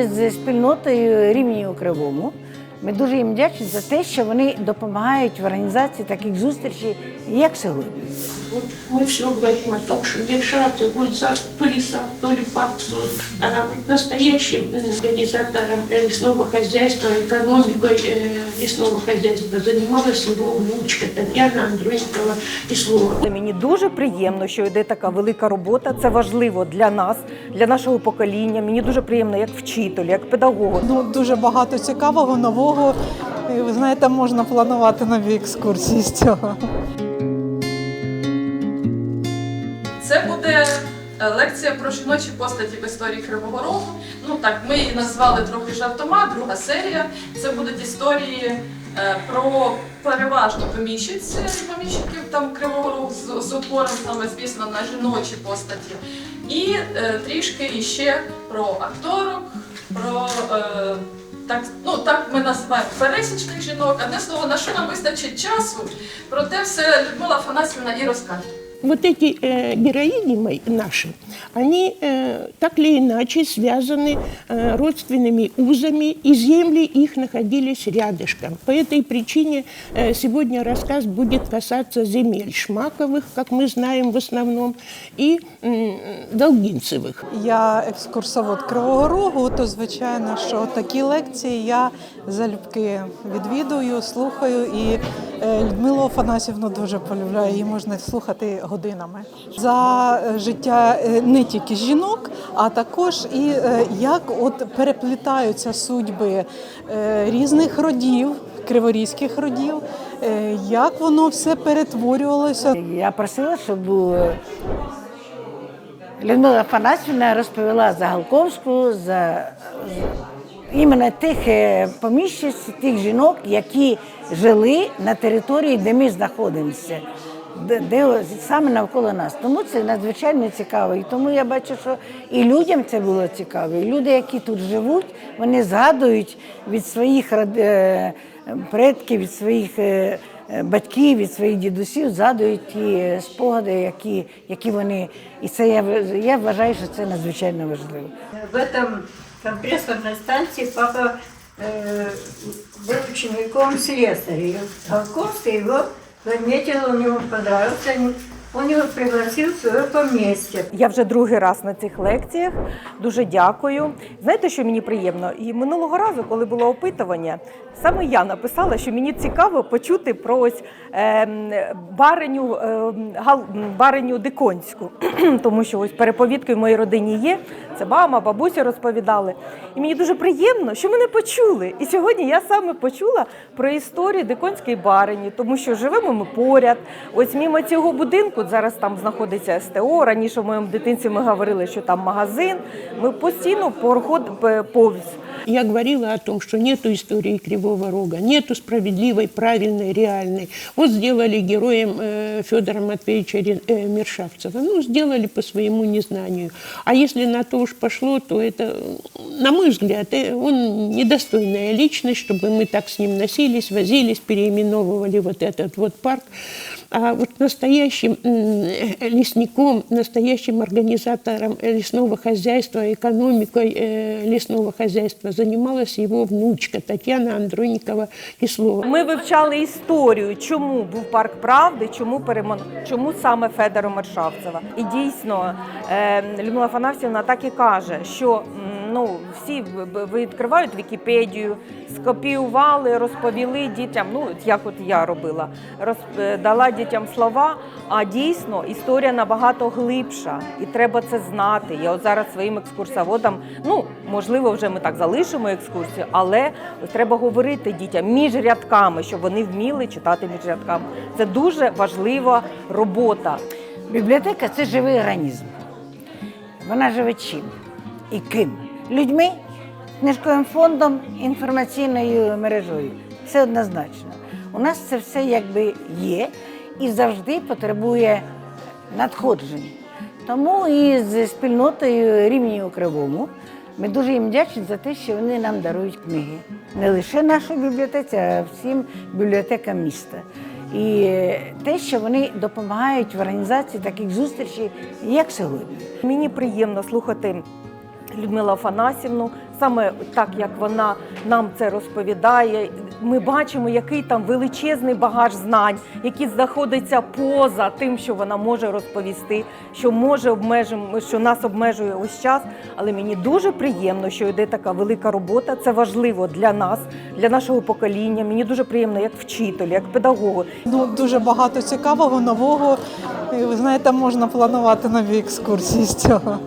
З спільнотою рівні у Кривому ми дуже їм вдячні за те, що вони допомагають в організації таких зустрічей, як сьогодні. Вот мы все говорим о том, что Вишата, Гульзар, то ли сам, то ли Паксу, а настоящим э, организатором э, лесного хозяйства, экономикой э, лесного хозяйства занималась его внучка Татьяна Андроникова Кислова. Мені дуже приємно, що йде така велика робота. Це важливо для нас, для нашого покоління. Мені дуже приємно як вчителю, як педагогу. Ну, дуже багато цікавого, нового. І, ви знаєте, можна планувати нові екскурсії з цього. Це буде е, лекція про жіночі постаті в історії Кривого Рогу. Ну так, ми її назвали трохи жартома, друга серія. Це будуть історії е, про переважно поміщиць поміщиків там Кривого Рогу з, з упором саме, звісно, на жіночі постаті. І е, трішки іще про акторок, про е, так, ну так ми називаємо пересічних жінок. Одне слово, на що нам вистачить часу, про те все Людмила Афанасьівна і розкаже Вот эти э, героини мои, наши, они э, так или иначе связаны э, родственными узами, и земли их находились рядышком. По этой причине э, сегодня рассказ будет касаться земель Шмаковых, как мы знаем в основном, и м, Долгинцевых. Я екскурсовод Кривого Рогу, то звичайно, що такі лекції я залюбки відвідую, слухаю. І е, Людмилу Афанасівну дуже полюбляю, її можна слухати годинами. За е, життя е, не тільки жінок, а також і е, як от переплітаються судьби е, різних родів, криворізьких родів, е, як воно все перетворювалося Я просила, щоб е, Людмила Афанасьівна розповіла за Галковську, за іменно тих е, поміщиць, тих жінок, які жили на території, де ми знаходимося, де, де саме навколо нас. Тому це надзвичайно цікаво. І тому я бачу, що і людям це було цікаво. І люди, які тут живуть, вони згадують від своїх е, предків, від своїх. е, е, батьків, від своїх дідусів згадують ті спогади, які, які вони. І це я, в- я вважаю, що це надзвичайно важливо. В этом компрессорной станции папа э, был учеником слесаря. И Голковский его заметил, он ему понравился, он- его пригласил в свое поместье. Я вже другий раз на цих лекціях. Дуже дякую. Знаєте, що мені приємно? І минулого разу, коли було опитування, саме я написала, що мені цікаво почути про ось ем, бариню, ем, гал, м, бариню Диконську, тому що ось переповідки в моїй родині є. Це мама, бабуся розповідали. І мені дуже приємно, що мене почули. І сьогодні я саме почула про історію Диконської барині, тому що живемо ми поряд. Ось мимо цього будинку зараз там знаходиться СТО. Раніше в моєму дитинці ми говорили, що там магазин. Ми постійно порход повз. Я говорила о том, что нету истории Кривого Рога, нету справедливой, правильной, реальной. Вот сделали героем э, Федора Матвеевича э, Мершавцева. Ну, сделали по своему незнанию. А если на то уж пошло, то это, на мой взгляд, э, он недостойная личность, чтобы мы так с ним носились, возились, переименовывали вот этот вот парк. А вот настоящим э, лесником, настоящим организатором лесного хозяйства, экономикой лесного хозяйства занималась его внучка Татьяна Андроникова Кислова. Ми вивчали історію, чому був парк правди, чому перемон... чому саме Федора Мершавцева. І дійсно е, Людмила Фанасівна так і каже, що ну всі відкривають Вікіпедію, скопіювали, розповіли дітям. Ну як от я робила, роз... е, дітям слова. А дійсно історія набагато глибша, і треба це знати. Я от зараз своїм екскурсоводам, ну можливо, вже ми так залишимо екскурсію, але треба говорити дітям між рядками, щоб вони вміли читати між рядками. Це дуже важлива робота. Бібліотека це живий організм. Вона живе чим і ким? Людьми, книжковим фондом, інформаційною мережею. Це однозначно. У нас це все якби є і завжди потребує надходжень. Тому і з спільнотою рівні у Кривому ми дуже їм вдячні за те, що вони нам дарують книги. Не лише нашій бібліотеці, а всім бібліотекам міста. І те, що вони допомагають в організації таких зустрічей, як сьогодні. Мені приємно слухати Людмилу Афанасівну, саме так, як вона нам це розповідає. Ми бачимо, який там величезний багаж знань, який знаходиться поза тим, що вона може розповісти, що може обмежимо, що нас обмежує ось час. Але мені дуже приємно, що йде така велика робота. Це важливо для нас, для нашого покоління. Мені дуже приємно як вчителю, як педагогу. Ну, дуже багато цікавого, нового. І ви знаєте, можна планувати нові екскурсії з цього.